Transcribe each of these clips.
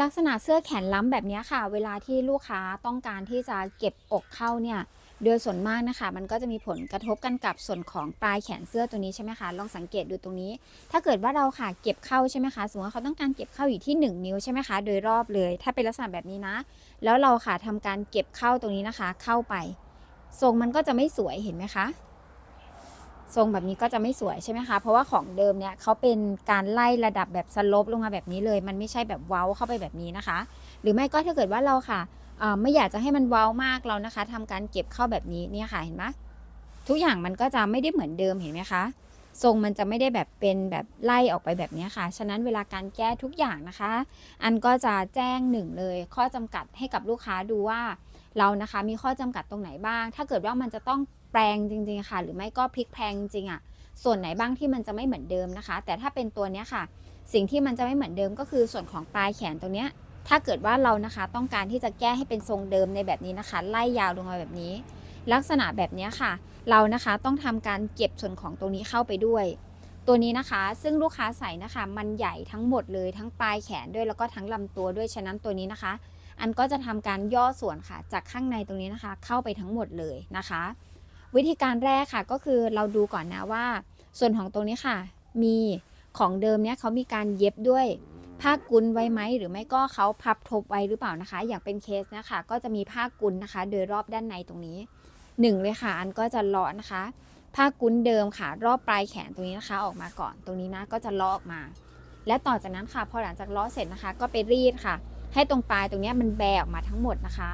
ลักษณะเสื้อแขนล้ำแบบนี้ค่ะ เวลาที่ลูกค้าต้องการที่จะเก็บอกเข้าเนี่ยโดยส่วนมากนะคะ มันก็จะมีผลกระทบกันกับส่วนของปลายแขนเสื้อตัวนี้ใช่ไหมคะลองสังเกตดูตรงนี้ ถ้าเกิดว่าเราค่ะเก็บเข้าใช่ไหมคะสมมติว่าเขาต้องการเก็บเข้าอยู่ที่ 1 นิ้วใช่ไหมคะโดยรอบเลย ถ้าเป็นลักษณะแบบนี้นะ แล้วเราค่ะทำการเก็บเข้าตรงนี้นะคะ เข้าไปทรงมันก็จะไม่สวยเห็นไหมคะ ทรงแบบนี้ก็จะไม่สวยใช่ไหมคะ เพราะว่าของเดิมเนี่ยเขาเป็นการไล่ระดับแบบสลบลงมาแบบนี้เลย มันไม่ใช่แบบเว้าเข้าไปแบบนี้นะคะ หรือไม่ก็ถ้าเกิดว่าเราค่ะไม่อยากจะให้มันเว้ามากเรานะคะทำการเก็บเข้าแบบนี้เนี่ยค่ะเห็นไหมทุกอย่างมันก็จะไม่ได้เหมือนเดิมเห็นไหมคะทรงมันจะไม่ได้แบบเป็นแบบไล่ออกไปแบบนี้ค่ะ ฉะนั้นเวลาการแก้ทุกอย่างนะคะ อันก็จะแจ้งหนึ่งเลย ข้อจำกัดให้กับลูกค้าดูว่าเรานะคะมีข้อจำกัดตรงไหนบ้าง ถ้าเกิดว่ามันจะต้อง แปลงจริงๆค่ะ หรือไม่ก็พลิกแพลงจริงอะส่วนไหนบ้างที่มันจะไม่เหมือนเดิมนะคะ แต่ถ้าเป็นตัวเนี้ยค่ะ สิ่งที่มันจะไม่เหมือนเดิมก็คือส่วนของปลายแขนตรงเนี้ยถ้าเกิดว่าเรานะคะต้องการที่จะแก้ให้เป็นทรงเดิมในแบบนี้นะคะ ไล่ยาวลงมาแบบนี้ ลักษณะแบบนี้ค่ะ เรานะคะต้องทำการเก็บส่วนของตรงนี้เข้าไปด้วย ตัวนี้นะคะซึ่งลูกค้าใส่นะคะ มันใหญ่ทั้งหมดเลยทั้งปลายแขนด้วยแล้วก็ทั้งลำตัวด้วยฉะนั้นตัวนี้นะคะ อันก็จะทำการย่อส่วนค่ะ จากข้างในตรงนี้นะคะ เข้าไปทั้งหมดเลยนะคะ วิธีการแรกค่ะก็คือเราดูก่อนนะว่า ส่วนของตรงนี้ค่ะ มีของเดิมเนี้ยเขามีการเย็บด้วยผ้ากุนไว้ไหมหรือไม่ก็เขาพับทบไว้หรือเปล่านะคะ อย่างเป็นเคสนะคะ ก็จะมีผ้ากุนนะคะ โดยรอบด้านในตรงนี้หนึ่งเลยค่ะ อันก็จะเลาะนะคะ ผ้ากุนเดิมค่ะ รอบปลายแขนตรงนี้นะคะ ออกมาก่อนตรงนี้นะก็จะเลาะออกมา และต่อจากนั้นค่ะพอหลังจากเลาะเสร็จนะคะ ก็ไปรีดค่ะ ให้ตรงปลายตรงเนี้ยมันแบออกมาทั้งหมดนะคะ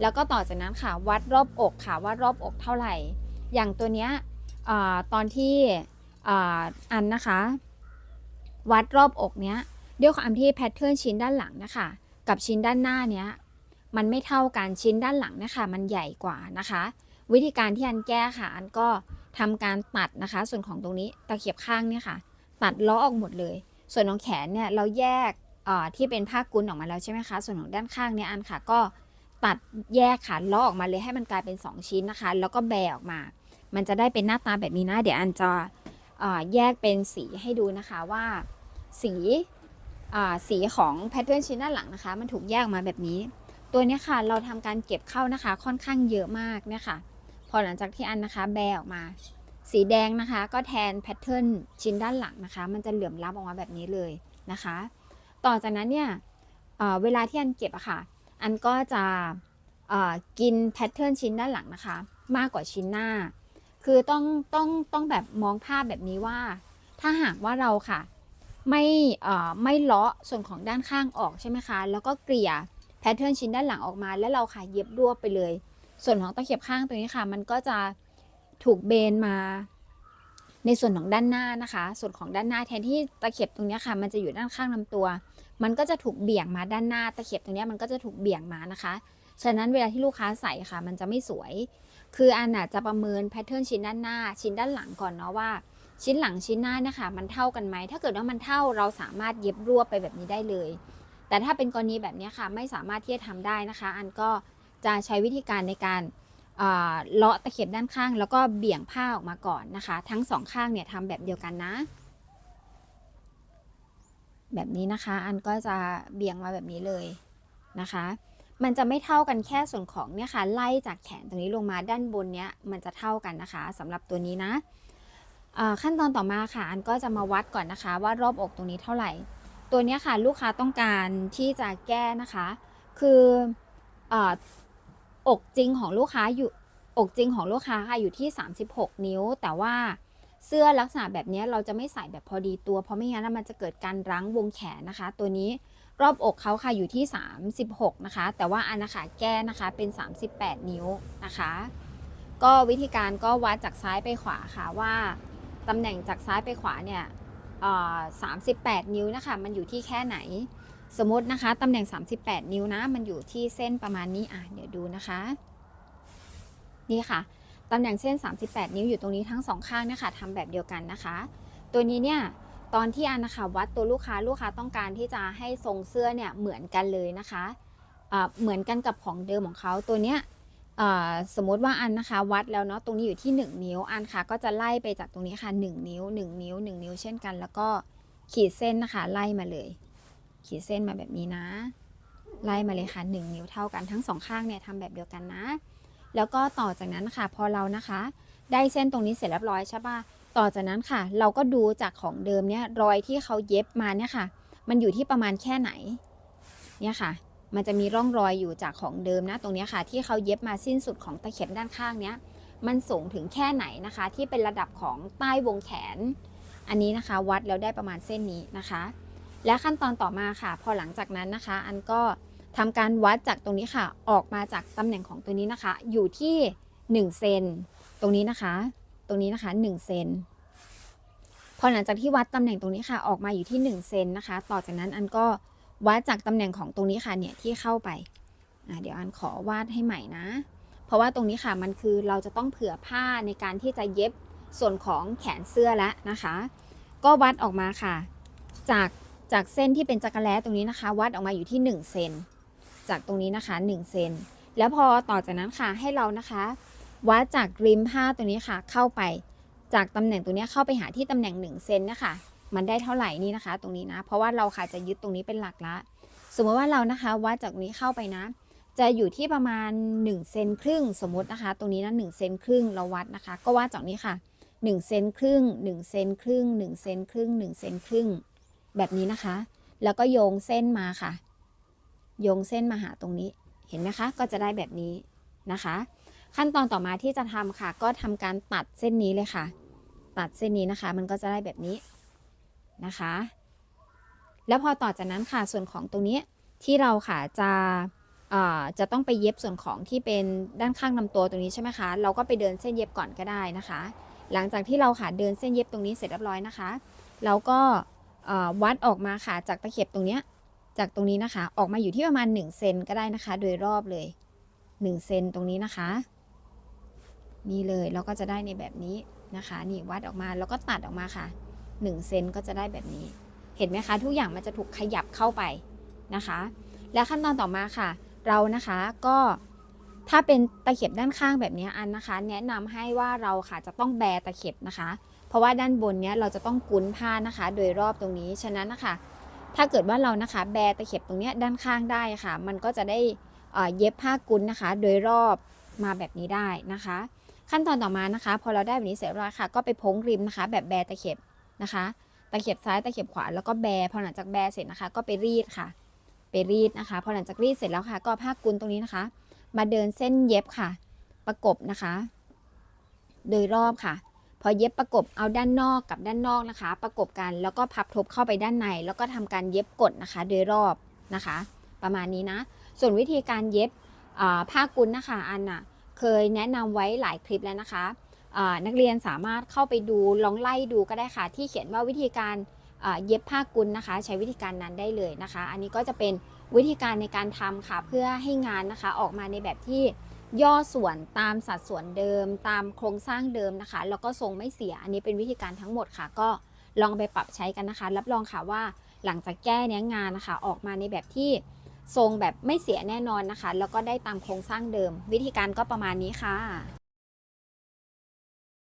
แล้วก็ต่อจากนั้นค่ะวัดรอบอกค่ะว่ารอบอกเท่าไหร่ อย่างตัวเนี้ยตอนที่อ,อันนะคะ วัดรอบอกเนี้ยด้วยความที่แพทเทิร์นชิ้นด้านหลังนะคะ กับชิ้นด้านหน้าเนี้ยมันไม่เท่ากันชิ้นด้านหลังนะคะมันใหญ่กว่านะคะ วิธีการที่อันแก้ค่ะอันก็ทำการตัดนะคะ ส่วนของตรงนี้ตะเข็บข้างเนี่ยค่ะ ตัดล้อออกหมดเลย ส่วนของแขนเนี่ยเราแยกที่เป็นผ้ากุนออกมาแล้วใช่ไหมคะ ส่วนของด้านข้างเนี่ยอันค่ะก็ ตัดแยกค่ะล้อออกมาเลยให้มันกลายเป็น 2 ชิ้นนะคะ แล้วก็แบะออกมา มันจะได้เป็นหน้าตาแบบนี้นะ เดี๋ยวอันจะแยกเป็นสีให้ดูนะคะว่าสีสีของแพทเทิร์นชิ้นด้านหลังนะคะ มันถูกแยกออกมาแบบนี้ ตัวนี้ค่ะเราทำการเก็บเข้านะคะค่อนข้างเยอะมากเนี่ยค่ะพอหลังจากที่อันนะคะแบะออกมา สีแดงนะคะ ก็แทนแพทเทิร์นชิ้นด้านหลังนะคะ มันจะเหลื่อมล้ำออกมาแบบนี้เลยนะคะ ต่อจากนั้นเนี่ยเอ่อเวลาที่อันเก็บอะค่ะ อันก็จะกินแพทเทิร์นชิ้นด้านหลังนะคะ มากกว่าชิ้นหน้า คือต้องต้องต้องแบบมองภาพแบบนี้ว่า ถ้าหากว่าเราค่ะ ไม่ไม่เลาะส่วนของด้านข้างออกใช่ไหมคะ แล้วก็เกลี่ยแพทเทิร์นชิ้นด้านหลังออกมา แล้วเราค่ะเย็บรวบไปเลย ส่วนของตะเข็บข้างตัวนี้ค่ะ มันก็จะถูกเบนมา ในส่วนของด้านหน้านะคะ ส่วนของด้านหน้าแทนที่ตะเข็บตรงนี้ค่ะ มันจะอยู่ด้านข้างลำตัว มันก็จะถูกเบี่ยงมาด้านหน้า ตะเข็บตรงนี้มันก็จะถูกเบี่ยงมานะคะ ฉะนั้นเวลาที่ลูกค้าใส่ค่ะ มันจะไม่สวย คืออันน่ะจะประเมินแพทเทิร์นชิ้นด้านหน้า ชิ้นด้านหลังก่อนเนาะว่า ชิ้นหลังชิ้นหน้านะคะ มันเท่ากันไหม ถ้าเกิดว่ามันเท่าเราสามารถเย็บรวบไปแบบนี้ได้เลย แต่ถ้าเป็นกรณีแบบนี้ค่ะ ไม่สามารถที่จะทำได้นะคะ อันก็จะใช้วิธีการในการ เลาะตะเข็บด้านข้าง แล้วก็เบี่ยงผ้าออกมาก่อนนะคะ ทั้งสองข้างเนี่ยทำแบบเดียวกันนะ แบบนี้นะคะ อันก็จะเบี่ยงมาแบบนี้เลยนะคะ มันจะไม่เท่ากันแค่ส่วนของเนี่ยค่ะไล่จากแขนตรงนี้ลงมาด้านบนเนี้ยมันจะเท่ากันนะคะสำหรับตัวนี้นะขั้นตอนต่อมาค่ะ อันก็จะมาวัดก่อนนะคะ ว่ารอบอกตรงนี้เท่าไหร่ ตัวนี้ค่ะลูกค้าต้องการที่จะแก้นะคะ คืออา อกจริงของลูกค้าอยู่อกจริงของลูกค้าค่ะอยู่ที่ 36 นิ้ว แต่ว่าเสื้อลักษณะแบบนี้เราจะไม่ใส่แบบพอดีตัว เพราะไม่งั้นมันจะเกิดการรั้งวงแขนนะคะ ตัวนี้รอบอกเขาค่ะอยู่ที่ 36 นะคะ แต่ว่าอันนะคะแก้นะคะเป็น 38 นิ้วนะคะ ก็วิธีการก็วัดจากซ้ายไปขวาค่ะว่าตำแหน่งจากซ้ายไปขวาเนี่ยเอ่อ38นิ้วนะคะ มันอยู่ที่แค่ไหน สมมตินะคะตำแหน่ง 38 นิ้วนะมันอยู่ที่เส้นประมาณนี้อะเดี๋ยวดูนะคะ นี่ค่ะตำแหน่งเส้น 38 นิ้วอยู่ตรงนี้ทั้งสองข้างนี่ยค่ะทำแบบเดียวกันนะคะ ตัวนี้เนี่ยตอนที่อันนะคะวัดตัวลูกค้าลูกค้าต้องการที่จะให้ทรงเสื้อเนี่ยเหมือนกันเลยนะคะอ่าเหมือนกันกับของเดิมของเขาตัวเนี้ยสมมติว่าอันนะคะวัดแล้วเนาะตรงนี้อยู่ที่ 1 นิ้วอันค่ะก็จะไล่ไปจากตรงนี้ค่ะ 1 นิ้ว 1 นิ้ว 1 นิ้วเช่นกัน แล้วก็ขีดเส้นนะคะไล่มาเลย ขีดเส้นมาแบบนี้นะ ไล่มาเลยค่ะ 1 นิ้วเท่ากันทั้งสองข้างเนี่ยทำแบบเดียวกันนะ แล้วก็ต่อจากนั้นค่ะ พอเรานะคะ ได้เส้นตรงนี้เสร็จเรียบร้อยใช่ปะต่อจากนั้นค่ะ เราก็ดูจากของเดิมเนี่ยรอยที่เขาเย็บมาเนี่ยค่ะ มันอยู่ที่ประมาณแค่ไหน เนี่ยค่ะ มันจะมีร่องรอยอยู่จากของเดิมนะตรงนี้ค่ะ ที่เขาเย็บมาสิ้นสุดของตะเข็บด้านข้างเนี้ยมันสูงถึงแค่ไหนนะคะ ที่เป็นระดับของใต้วงแขน อันนี้นะคะวัดแล้วได้ประมาณเส้นนี้นะคะ และขั้นตอนต่อมาค่ะ พอหลังจากนั้นนะคะ อันก็ทำการวัดจากตรงนี้ค่ะ ออกมาจากตำแหน่งของตัวนี้นะคะ อยู่ที่ 1 เซนตรงนี้นะคะ ตรงนี้นะคะ 1 เซนพอหลังจากที่วัดตำแหน่งตรงนี้ค่ะ ออกมาอยู่ที่ 1 เซนนะคะ ต่อจากนั้นอันก็วัดจากตำแหน่งของตรงนี้ค่ะเนี่ยที่เข้าไปเดี๋ยวอันขอวาดให้ใหม่นะ เพราะว่าตรงนี้ค่ะมันคือเราจะต้องเผื่อผ้าในการที่จะเย็บส่วนของแขนเสื้อแล้วนะคะ ก็วัดออกมาค่ะ จาก จากเส้นที่เป็นจักรแล้ตรงนี้นะคะ วัดออกมาอยู่ที่ 1 เซนจากตรงนี้นะคะ 1 เซนแล้วพอต่อจากนั้นค่ะให้เรานะคะ วัดจากริมผ้าตรงนี้ค่ะ เข้าไปจากตำแหน่งตรงนี้เข้าไปหาที่ตำแหน่ง 1 เซนนะคะมันได้เท่าไหร่นี่นะคะ ตรงนี้นะ เพราะว่าเราค่ะจะยึดตรงนี้เป็นหลักละ สมมติว่าเรานะคะวัดจากนี้เข้าไปนะ จะอยู่ที่ประมาณ1เซนครึ่งสมมตินะคะ ตรงนี้นะ1เซนครึ่งเราวัดนะคะ ก็วัดจากนี้ค่ะ1เซนครึ่ง1เซนครึ่ง1เซนครึ่ง1เซนครึ่ง แบบนี้นะคะ แล้วก็โยงเส้นมาค่ะ โยงเส้นมาหาตรงนี้ เห็นไหมคะ ก็จะได้แบบนี้นะคะ ขั้นตอนต่อมาที่จะทำค่ะ ก็ทำการตัดเส้นนี้เลยค่ะ ตัดเส้นนี้นะคะ มันก็จะได้แบบนี้นะคะ แล้วพอต่อจากนั้นค่ะ ส่วนของตรงนี้ที่เราค่ะจะจะต้องไปเย็บส่วนของที่เป็นด้านข้างลำตัวตรงนี้ใช่ไหมคะ เราก็ไปเดินเส้นเย็บก่อนก็ได้นะคะ หลังจากที่เราค่ะเดินเส้นเย็บตรงนี้เสร็จเรียบร้อยนะคะ เราก็ วัดออกมาค่ะ จากตะเข็บตรงเนี้ยจากตรงนี้นะคะ ออกมาอยู่ที่ประมาณ1เซนก็ได้นะคะ โดยรอบเลย1เซนตรงนี้นะคะ นี่เลยเราก็จะได้ในแบบนี้นะคะ นี่วัดออกมาแล้วก็ตัดออกมาค่ะ1เซนก็จะได้แบบนี้ เห็นไหมคะ ทุกอย่างมันจะถูกขยับเข้าไปนะคะ และขั้นตอนต่อมาค่ะ เรานะคะก็ถ้าเป็นตะเข็บด้านข้างแบบนี้อันนะคะ แนะนำให้ว่าเราค่ะจะต้องแบตะเข็บนะคะ เพราะว่าด้านบนเนี้ยเราจะต้องกุ้นผ้านะคะ โดยรอบตรงนี้ฉะนั้นนะคะถ้าเกิดว่าเรานะคะ แบตะเข็บตรงเนี้ยด้านข้างได้ค่ะ มันก็จะได้เย็บผ้ากุ้นนะคะ โดยรอบมาแบบนี้ได้นะคะ ขั้นตอนต่อมานะคะ พอเราได้แบบนี้เสร็จเรียบร้อยค่ะ ก็ไปพ้งริมนะคะ แบบแบตะเข็บนะคะตะเข็บซ้ายตะเข็บขวาแล้วก็แบพอหลังจากแบเสร็จนะคะ ก็ไปรีดค่ะ ไปรีดนะคะ พอหลังจากรีดเสร็จแล้วค่ะ ก็ผ้ากุนตรงนี้นะคะ มาเดินเส้นเย็บค่ะ ประกบนะคะ โดยรอบค่ะ พอเย็บประกบเอาด้านนอกกับด้านนอกนะคะ ประกบกันแล้วก็พับทบเข้าไปด้านใน แล้วก็ทำการเย็บกดนะคะ โดยรอบนะคะ ประมาณนี้นะ ส่วนวิธีการเย็บผ้ากุนนะคะอันน่ะเคยแนะนำไว้หลายคลิปแล้วนะคะนักเรียนสามารถเข้าไปดูลองไล่ดูก็ได้ค่ะ ที่เขียนว่าวิธีการเย็บผ้ากุนนะคะ ใช้วิธีการนั้นได้เลยนะคะ อันนี้ก็จะเป็นวิธีการในการทำค่ะ เพื่อให้งานนะคะออกมาในแบบที่ ย่อส่วนตามสัดส่วนเดิม ตามโครงสร้างเดิมนะคะ แล้วก็ทรงไม่เสีย อันนี้เป็นวิธีการทั้งหมดค่ะ ก็ลองไปปรับใช้กันนะคะ รับรองค่ะว่าหลังจากแก้เนี้ยงานนะคะ ออกมาในแบบที่ทรงแบบไม่เสียแน่นอนนะคะ แล้วก็ได้ตามโครงสร้างเดิม วิธีการก็ประมาณนี้ค่ะ